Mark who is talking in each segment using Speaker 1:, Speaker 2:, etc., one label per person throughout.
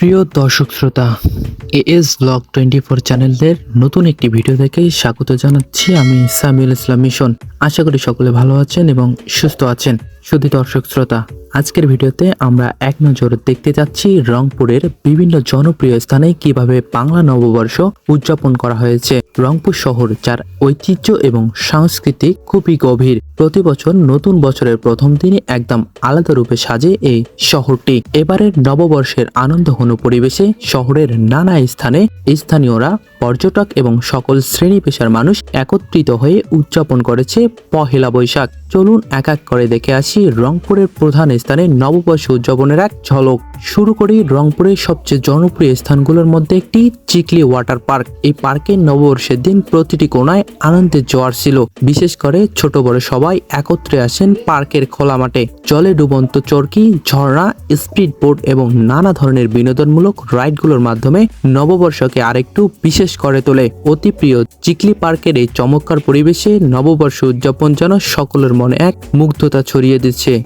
Speaker 1: প্রিয় দর্শক শ্রোতা, এএস ব্লগ টোয়েন্টি ফোর চ্যানেলের নতুন একটি ভিডিও দেখে স্বাগত জানাচ্ছি আমি সামিউল ইসলাম মিশন। আশা করি সকলে ভালো আছেন এবং সুস্থ আছেন। শুধু দর্শক শ্রোতা আজকের ভিডিওতে আমরা এক নজর দেখতে যাচ্ছি রংপুরের বিভিন্ন জনপ্রিয় স্থানে কীভাবে বাংলা নববর্ষ উদযাপন করা হয়েছে। রংপুর শহর, যার ঐতিহ্য এবং সংস্কৃতি খুবই গভীর, প্রতি বছর নতুন বছরের প্রথম দিনে একদম আলাদা রূপে সাজে এই শহরটি। এবারের নববর্ষের আনন্দ আনন্দঘন পরিবেশে শহরের নানা স্থানে স্থানীয়রা, পর্যটক এবং সকল শ্রেণি পেশার মানুষ একত্রিত হয়ে উদযাপন করেছে পহেলা বৈশাখ। চলুন এক এক করে দেখে আসি রংপুরের প্রধান স্থানে নববর্ষ উদযাপনের এক ঝলক। শুরু করি রংপুরের সবচেয়ে জনপ্রিয় স্থানগুলোর মধ্যে একটি, চিকলি ওয়াটার পার্ক। এই পার্কে নববর্ষের দিন প্রতিটি কোনায় আনন্দের জোয়ার ছিল। বিশেষ করে ছোট বড় সবাই একত্রে আসেন পার্কের খোলা মাঠে। জলে ডুবন্ত চরকি, ঝর্ণা, স্পিড বোর্ড এবং নানা ধরনের বিনোদনমূলক রাইডগুলোর মাধ্যমে নববর্ষকে আরেকটু বিশেষ করে তোলে। অতি প্রিয় চিকলি পার্কের এই চমৎকার পরিবেশে নববর্ষ উদযাপন যেন সকলের মনে এক মুগ্ধতা ছড়িয়ে দিচ্ছে।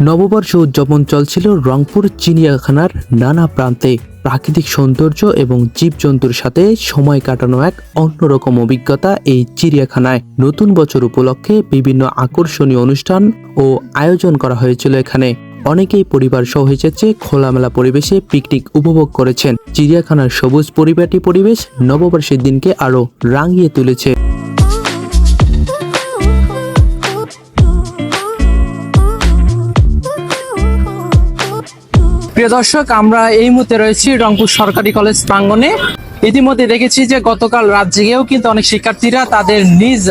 Speaker 1: নববর্ষ উদযাপন চলছিল রংপুর, চিড়িয়াখানার নানা প্রান্তে। প্রাকৃতিক সৌন্দর্য এবং জীবজন্তুর সাথে সময় কাটানো এক অন্যরকম অভিজ্ঞতা এই চিড়িয়াখানায়। নতুন বছর উপলক্ষে বিভিন্ন আকর্ষণীয় অনুষ্ঠান ও আয়োজন করা হয়েছিল এখানে। অনেকেই পরিবার সহ এসেছে, খোলামেলা পরিবেশে পিকনিক উপভোগ করেছেন। চিড়িয়াখানার সবুজ পরিপাটি পরিবেশ নববর্ষের দিনকে আরও রাঙিয়ে তুলেছে।
Speaker 2: প্রিয় দর্শক, আমরা এই মুহূর্তে রয়েছি রংপুর সরকারি কলেজ প্রাঙ্গনে ইতিমধ্যে দেখেছি যে গতকাল রাত জেগেও কিন্তু অনেক শিক্ষার্থীরা তাদের নিজ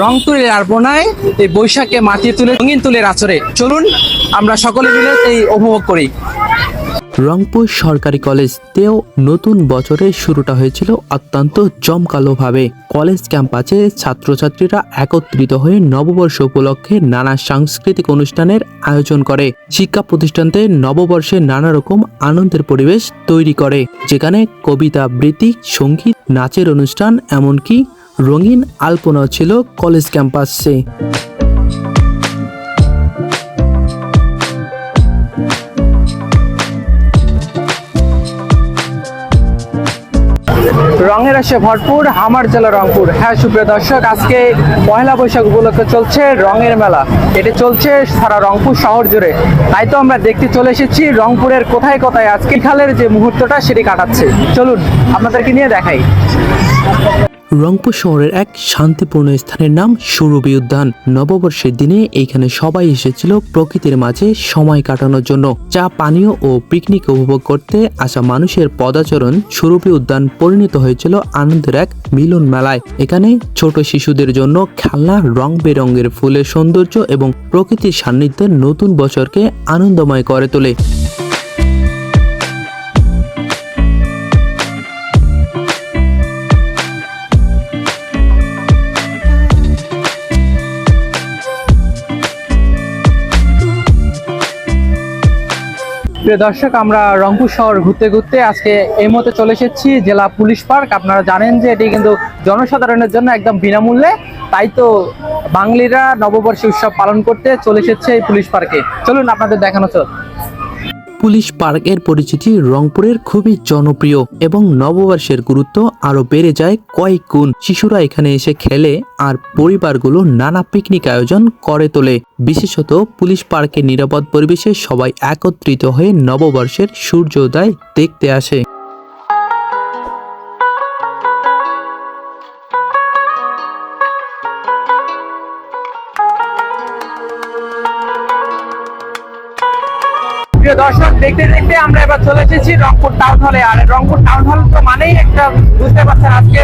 Speaker 2: রং তুলে আর্পনায় এই বৈশাখে মাতিয়ে তুলে রঙিন তুলের আচরে চলুন, আমরা সকলে মিলে এই উপভোগ করি।
Speaker 1: রংপুর সরকারি কলেজতেও নতুন বছরের শুরুটা হয়েছিল অত্যন্ত জমকালোভাবে। কলেজ ক্যাম্পাসে ছাত্রছাত্রীরা একত্রিত হয়ে নববর্ষ উপলক্ষে নানা সাংস্কৃতিক অনুষ্ঠানের আয়োজন করে। শিক্ষা প্রতিষ্ঠানতে নববর্ষে নানা রকম আনন্দের পরিবেশ তৈরি করে, যেখানে কবিতা, আবৃত্তি, সংগীত, নাচের অনুষ্ঠান, এমনকি রঙিন আলপনাও ছিল কলেজ ক্যাম্পাসে।
Speaker 2: আসে ভরপুর হামার জেলা রংপুর। হ্যাঁ সুপ্রিয় দর্শক, আজকে পয়লা বৈশাখ উপলক্ষে চলছে রঙের মেলা। এটি চলছে সারা রংপুর শহর জুড়ে। তাই তো আমরা দেখতে চলে এসেছি রংপুরের কোথায় কোথায় আজকে খালের যে মুহূর্তটা সেটি কাটাচ্ছে। চলুন, আপনাদেরকে নিয়ে দেখাই।
Speaker 1: রংপুর শহরের এক শান্তিপূর্ণ স্থানের নাম সুরভি উদ্যান। নববর্ষের দিনে এইখানে সবাই এসেছিল প্রকৃতির মাঝে সময় কাটানোর জন্য। চা পানীয় ও পিকনিক উপভোগ করতে আসা মানুষের পদাচরণ সুরভি উদ্যান পরিণত হয়েছিল আনন্দের এক মিলন মেলায়। এখানে ছোট শিশুদের জন্য খেলনা, রং বেরঙের ফুলের সৌন্দর্য এবং প্রকৃতির সান্নিধ্যে নতুন বছরকে আনন্দময় করে তোলে।
Speaker 2: প্রিয় দর্শক, আমরা রংপুর শহর ঘুরতে ঘুরতে আজকে এই মতো চলে এসেছি জেলা পুলিশ পার্ক। আপনারা জানেন যে এটি কিন্তু জনসাধারণের জন্য একদম বিনামূল্যে। তাই তো বাঙালিরা নববর্ষ উৎসব পালন করতে চলে এসেছে এই পুলিশ পার্কে। চলুন আপনাদের দেখানো চল
Speaker 1: পুলিশ পার্কের পরিচিতি রংপুরের খুবই জনপ্রিয় এবং নববর্ষের গুরুত্ব আরও বেড়ে যায় কয়েক গুণ। শিশুরা এখানে এসে খেলে আর পরিবারগুলো নানা পিকনিক আয়োজন করে তোলে। বিশেষত পুলিশ পার্কের নিরাপদ পরিবেশে সবাই একত্রিত হয়ে নববর্ষের সূর্যোদয় দেখতে আসে।
Speaker 2: প্রিয় দর্শক, দেখতে দেখতে আমরা এবার চলে এসেছি রংপুর টাউন হলে আর রংপুর টাউন হল তো মানেই একটা, বুঝতে পারছেন আজকে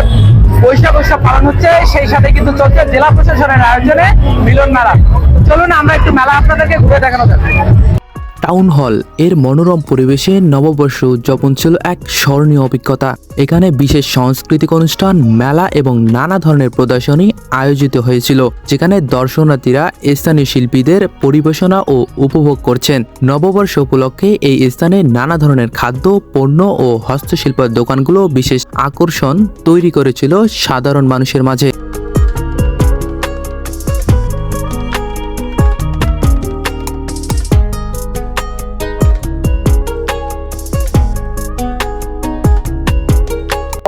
Speaker 2: বৈশাখ উৎসব পালন হচ্ছে, সেই সাথে কিন্তু চলছে জেলা প্রশাসনের আয়োজনে মিলন মেলা। চলুন, আমরা একটু মেলা আপনাদেরকে ঘুরে দেখানো যাবে
Speaker 1: টাউন হল। এর মনোরম পরিবেশে নববর্ষ উদযাপন ছিল এক স্মরণীয় অভিজ্ঞতা। এখানে বিশেষ সাংস্কৃতিক অনুষ্ঠান, মেলা এবং নানা ধরনের প্রদর্শনী আয়োজিত হয়েছিল, যেখানে দর্শনার্থীরা স্থানীয় শিল্পীদের পরিবেশনা ও উপভোগ করছেন। নববর্ষ উপলক্ষে এই স্থানে নানা ধরনের খাদ্য, পণ্য ও হস্তশিল্পের দোকানগুলো বিশেষ আকর্ষণ তৈরি করেছিল সাধারণ মানুষের মাঝে।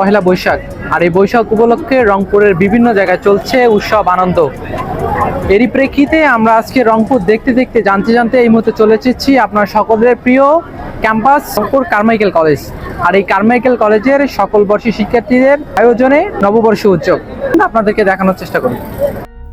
Speaker 2: পহেলা বৈশাখ। আর এই বৈশাখ উপলক্ষে রংপুরের বিভিন্ন জায়গায় চলছে উৎসব আনন্দ। এরই প্রেক্ষিতে আমরা আজকে রংপুর দেখতে দেখতে, জানতে জানতে এই মুহূর্তে চলে এসেছি আপনার সকলের প্রিয় ক্যাম্পাস রংপুর কারমাইকেল কলেজ। আর এই কারমাইকেল কলেজের সকল বর্ষী শিক্ষার্থীদের আয়োজনে নববর্ষ উৎসব। আপনাদেরকে দেখানোর চেষ্টা করি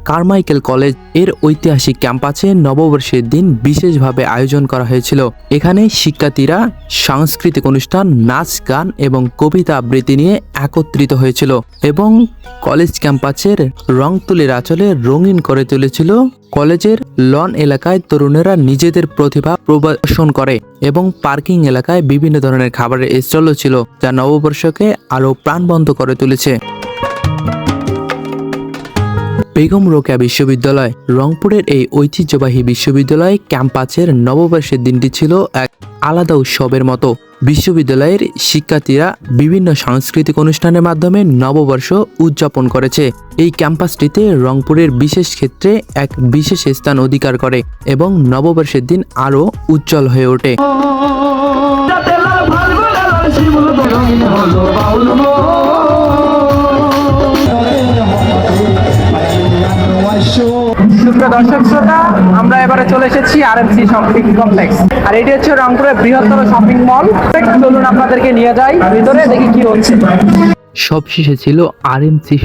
Speaker 1: কারমাইকেল কলেজের ঐতিহাসিক ক্যাম্পাসে নববর্ষের দিন বিশেষভাবে আয়োজন করা হয়েছিল। এখানে শিক্ষার্থীরা সাংস্কৃতিক অনুষ্ঠান, নাচ, গান এবং কবিতা আবৃত্তি নিয়ে একত্রিত হয়েছিল এবং কলেজ ক্যাম্পাসের রং তুলির আঁচলে রঙিন করে তুলেছিল। কলেজের লন এলাকায় তরুণেরা নিজেদের প্রতিভা প্রদর্শন করে এবং পার্কিং এলাকায় বিভিন্ন ধরনের খাবারের স্টলও ছিল, যা নববর্ষকে আরও প্রাণবন্ত করে তুলেছে। বেগম রোকেয়া বিশ্ববিদ্যালয়। রংপুরের এই ঐতিহ্যবাহী বিশ্ববিদ্যালয় ক্যাম্পাসের নববর্ষের দিনটি ছিল এক আলাদা উৎসবের মতো। বিশ্ববিদ্যালয়ের শিক্ষার্থীরা বিভিন্ন সাংস্কৃতিক অনুষ্ঠানের মাধ্যমে নববর্ষ উদযাপন করেছে। এই ক্যাম্পাসটিতে রংপুরের বিশেষ ক্ষেত্রে এক বিশেষ স্থান অধিকার করে এবং নববর্ষের দিন আরও উজ্জ্বল হয়ে ওঠে।
Speaker 2: সুপ্রিয় দর্শক শ্রোতা, আমরা এবারে চলে এসেছি R M C shopping complex আর এটি হচ্ছে রংপুরের বৃহত্তর শপিং মল চলুন আপনাদেরকে নিয়ে যাই, ভিতরে দেখি কি হচ্ছে।
Speaker 1: ছিল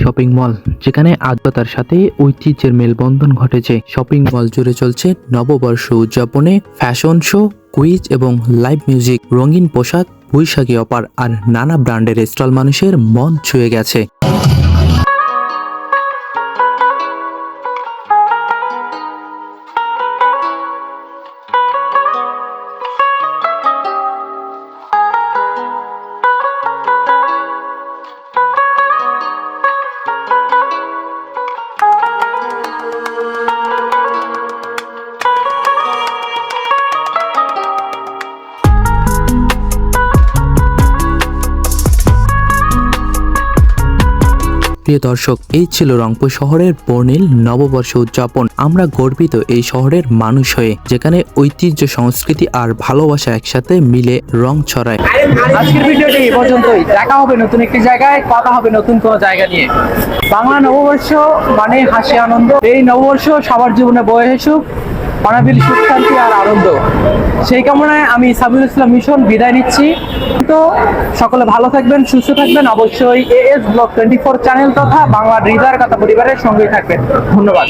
Speaker 1: শপিং মল যেখানে আদ্যতার সাথে ঐতিহ্যের মেলবন্ধন ঘটেছে। শপিং মল জুড়ে চলছে নববর্ষ উদযাপনে ফ্যাশন শো কুইজ এবং লাইভ মিউজিক রঙিন পোশাক, বৈশাখী অপার আর নানা ব্র্যান্ডের স্টল মানুষের মন ছুঁয়ে গেছে। প্রিয় দর্শক, এই ছিল রংপুর শহরের বর্ণিল নববর্ষ উদযাপন। আমরা গর্বিত এই শহরের মানুষ হয়ে, যেখানে ঐতিহ্য, সংস্কৃতি আর ভালোবাসা একসাথে মিলে রং ছড়ায়।
Speaker 2: আজকের ভিডিওটি এই পর্যন্তই। দেখা হবে নতুন একটি জায়গায়, কথা হবে নতুন কোনো জায়গা নিয়ে। বাংলা নববর্ষ মানে হাসি, আনন্দ। এই নববর্ষ সবার জীবনে বয়ে হেসুক অনাবিল সুখ শান্তি আর আনন্দ। সেই কামনায় আমি সাবিউল ইসলাম মিশন বিদায় নিচ্ছি। তো সকলে ভালো থাকবেন, সুস্থ থাকবেন। অবশ্যই A S block twenty four channel তথা বাংলা হৃদয়ের কথা পরিবারের সঙ্গেই থাকবেন। ধন্যবাদ।